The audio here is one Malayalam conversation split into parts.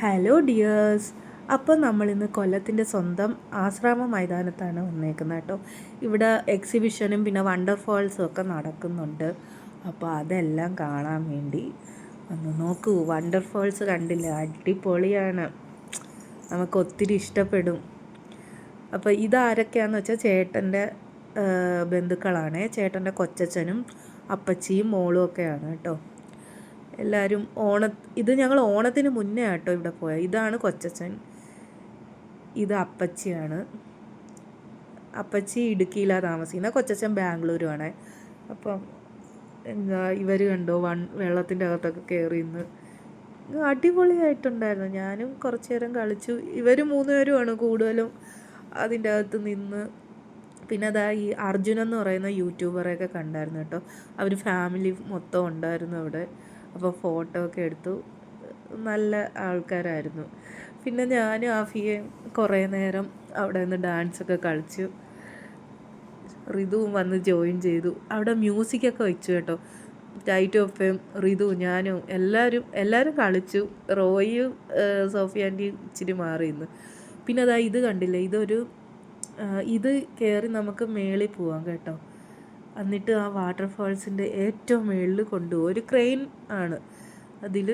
ഹലോ ഡിയേഴ്സ് അപ്പോൾ നമ്മളിന്ന് കൊല്ലത്തിന്റെ സ്വന്തം ആശ്രാമ മൈതാനത്താണ് വന്നേക്കുന്നത് കേട്ടോ. ഇവിടെ എക്സിബിഷനും പിന്നെ വണ്ടർഫോൾസും ഒക്കെ നടക്കുന്നുണ്ട്. അപ്പോൾ അതെല്ലാം കാണാൻ വേണ്ടി ഒന്ന് നോക്കൂ വണ്ടർഫോൾസ് കണ്ടില്ല? അടിപൊളിയാണ്. നമുക്ക് ഒത്തിരി ഇഷ്ടപ്പെടും. അപ്പോൾ ഇതാരൊക്കെയാണെന്ന് വെച്ചാൽ ചേട്ടന്റെ ബന്ധുക്കളാണ്. ചേട്ടന്റെ കൊച്ചച്ഛനും അപ്പച്ചിയും മോളും ഒക്കെയാണ് കേട്ടോ. എല്ലാവരും ഓണ ഇത് ഞങ്ങൾ ഓണത്തിന് മുന്നേ ആട്ടോ ഇവിടെ പോയത് ഇതാണ് കൊച്ചച്ഛൻ. ഇത് അപ്പച്ചിയാണ്. അപ്പച്ചി ഇടുക്കിയിലാണ് താമസിക്കുന്നത് കൊച്ചച്ഛൻ ബാംഗ്ലൂരുമാണ് അപ്പം എന്താ ഇവർ കണ്ടോ വൺ വെള്ളത്തിന്റെ അകത്തൊക്കെ കയറി ഇന്ന് അടിപൊളിയായിട്ടുണ്ടായിരുന്നു. ഞാനും കുറച്ച് നേരം കളിച്ചു. ഇവർ മൂന്നുപേരുമാണ് കൂടുതലും അതിന്റെ അകത്ത് നിന്ന്. പിന്നെ അതാ ഈ അർജുൻ എന്ന് പറയുന്ന യൂട്യൂബറെയൊക്കെ കണ്ടായിരുന്നു കേട്ടോ. അവർ ഫാമിലി മൊത്തം ഉണ്ടായിരുന്നു അവിടെ. അപ്പോൾ ഫോട്ടോ ഒക്കെ എടുത്തു. നല്ല ആൾക്കാരായിരുന്നു. പിന്നെ ഞാനും ആഫിയെ കുറേ നേരം അവിടെ നിന്ന് ഡാൻസൊക്കെ കളിച്ചു. റിതുവും വന്ന് ജോയിൻ ചെയ്തു. അവിടെ മ്യൂസിക്കൊക്കെ വെച്ചു കേട്ടോ. ടൈറ്റ് ഒപ്പയും ഋതു ഞാനും എല്ലാവരും എല്ലാവരും കളിച്ചു. റോയും സോഫി ആന്റിയും ഇച്ചിരി മാറി ഇന്ന് പിന്നെ അതാ ഇത് കണ്ടില്ലേ? ഇതൊരു ഇത് കയറി നമുക്ക് മേളിൽ പോവാം കേട്ടോ. എന്നിട്ട് ആ വാട്ടർഫാൾസിന്റെ ഏറ്റവും മുകളിൽ കൊണ്ടുപോകും. ഒരു ക്രെയിൻ ആണ്. അതിൽ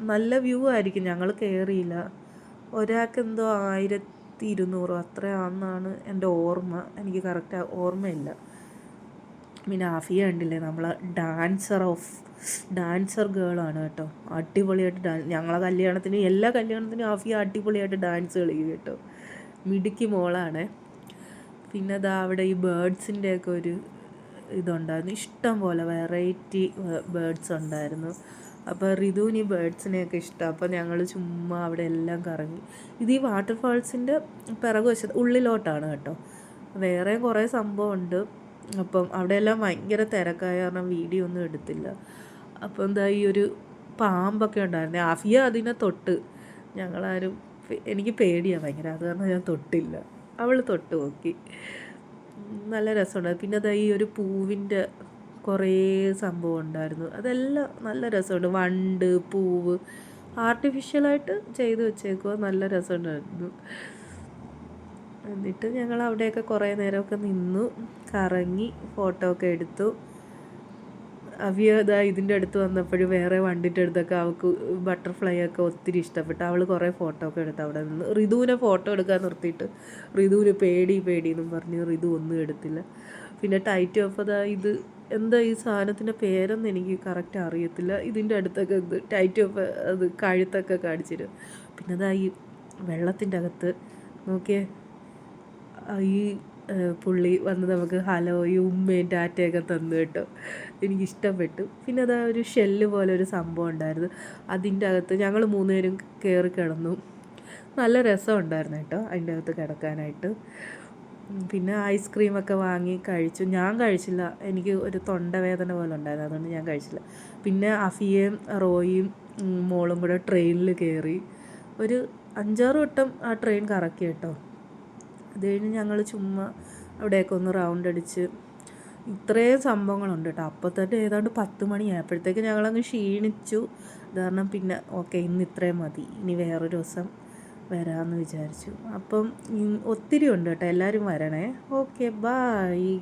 നല്ല വ്യൂ ആയിരിക്കും. ഞങ്ങൾ കയറിയില്ല ഒരാൾക്ക് എന്തോ ആയിരത്തി ഇരുന്നൂറോ അത്രയാണെന്നാണ് എന്റെ ഓർമ്മ. എനിക്ക് കറക്റ്റ് ഓർമ്മയില്ല. പിന്നെ ആഫിയ ഉണ്ടല്ലേ നമ്മൾ ഡാൻസർ ഓഫ് ഡാൻസർ ഗേളാണ് കേട്ടോ. അടിപൊളിയായിട്ട് ഡാൻസ് ഞങ്ങളെ കല്യാണത്തിന് എല്ലാ കല്യാണത്തിനും ആഫിയ അടിപൊളിയായിട്ട് ഡാൻസ് കളിക്കും കേട്ടോ. മിടുക്കി മോളാണ്. പിന്നെ അതാ അവിടെ ഈ ബേഡ്സിന്റെയൊക്കെ ഒരു ഇതുണ്ടായിരുന്നു. ഇഷ്ടം പോലെ വെറൈറ്റി ബേഡ്സ് ഉണ്ടായിരുന്നു. അപ്പോൾ റിതുവിന് ഈ ബേഡ്സിനെയൊക്കെ ഇഷ്ടം. അപ്പോൾ ഞങ്ങൾ ചുമ്മാ അവിടെ എല്ലാം കറങ്ങി. ഇത് ഈ വാട്ടർഫാൾസിന്റെ പിറകു വശത്ത് ഉള്ളിലോട്ടാണ് കേട്ടോ. വേറെ കുറേ സംഭവം ഉണ്ട് അപ്പം അവിടെയെല്ലാം ഭയങ്കര തിരക്കായ കാരണം വീഡിയോ ഒന്നും എടുത്തില്ല. അപ്പോൾ എന്താ ഈ ഒരു പാമ്പൊക്കെ ഉണ്ടായിരുന്നു. ആഫിയ അതിനെ തൊട്ട്. ഞങ്ങളാരും എനിക്ക് പേടിയാണ് ഭയങ്കര. അത് കാരണം ഞാൻ തൊട്ടില്ല. അവൾ തൊട്ട് നോക്കി. നല്ല രസമുണ്ട്. പിന്നെ അതാ ഈ ഒരു പൂവിന്റെ കുറേ സംഭവം ഉണ്ടായിരുന്നു. അതെല്ലാം നല്ല രസമുണ്ട്. വണ്ട് പൂവ് ആർട്ടിഫിഷ്യലായിട്ട് ചെയ്ത് വെച്ചേക്കുക നല്ല രസമുണ്ടായിരുന്നു. എന്നിട്ട് ഞങ്ങൾ അവിടെയൊക്കെ കുറേ നേരമൊക്കെ നിന്നു. കറങ്ങി ഫോട്ടോ ഒക്കെ എടുത്തു. അവിയ ഇതാ ഇതിന്റെ അടുത്ത് വന്നപ്പോഴും വേറെ വണ്ടിന്റെ അടുത്തൊക്കെ അവൾക്ക് ബട്ടർഫ്ലൈ ഒക്കെ ഒത്തിരി ഇഷ്ടപ്പെട്ടു. അവൾ കുറേ ഫോട്ടോ ഒക്കെ എടുത്ത് അവിടെ നിന്ന്. ഋതുവിനെ ഫോട്ടോ എടുക്കാൻ നിർത്തിയിട്ട് ഋതുവിന് പേടി പേടി എന്നും പറഞ്ഞ് ഋതു ഒന്നും എടുത്തില്ല. പിന്നെ ടൈറ്റ് ഓഫ് അതാ ഇത് എന്താ ഈ സാധനത്തിന്റെ പേരൊന്നും എനിക്ക് കറക്റ്റ് അറിയത്തില്ല. ഇതിന്റെ അടുത്തൊക്കെ ഇത് ടൈറ്റ് ഓഫ് അത് കഴുത്തൊക്കെ കാണിച്ചിരും പിന്നെ അതാ ഈ വെള്ളത്തിന്റെ അകത്ത് നോക്കിയേ ഈ പുള്ളി വന്ന് നമുക്ക് ഹലോയും ഉമ്മയും ടാറ്റയൊക്കെ തന്നു കേട്ടോ. എനിക്കിഷ്ടപ്പെട്ടു. പിന്നെ അതാ ഒരു ഷെല്ല് പോലെ ഒരു സംഭവം ഉണ്ടായിരുന്നു. അതിന്റെ അകത്ത് ഞങ്ങൾ മൂന്നുപേരും കയറി കിടന്നു. നല്ല രസം ഉണ്ടായിരുന്നു കേട്ടോ അതിന്റെ അകത്ത് കിടക്കാനായിട്ട്. പിന്നെ ഐസ്ക്രീമൊക്കെ വാങ്ങി കഴിച്ചു. ഞാൻ കഴിച്ചില്ല. എനിക്ക് ഒരു തൊണ്ടവേദന പോലെ ഉണ്ടായിരുന്നു. അതുകൊണ്ട് ഞാൻ കഴിച്ചില്ല. പിന്നെ അഫിയയും റോയും മോളും കൂടെ ട്രെയിനിൽ കയറി ഒരു അഞ്ചാറ് വട്ടം ആ ട്രെയിൻ കറക്കി കേട്ടോ. അത് കഴിഞ്ഞ് ഞങ്ങൾ ചുമ്മാ അവിടെയൊക്കെ ഒന്ന് റൗണ്ട് അടിച്ച് ഇത്രയും സംഭവങ്ങളുണ്ട് കേട്ടോ അപ്പോൾ തന്നെ ഏതാണ്ട് പത്ത് മണിയായപ്പോഴത്തേക്ക് ഞങ്ങളങ്ങ് ക്ഷീണിച്ചു. കാരണം പിന്നെ ഓക്കെ ഇന്ന് ഇത്രയും മതി. ഇനി വേറൊരു ദിവസം വരാമെന്ന് വിചാരിച്ചു. അപ്പം ഒത്തിരി ഉണ്ട് കേട്ടോ എല്ലാവരും വരണേ. Okay bye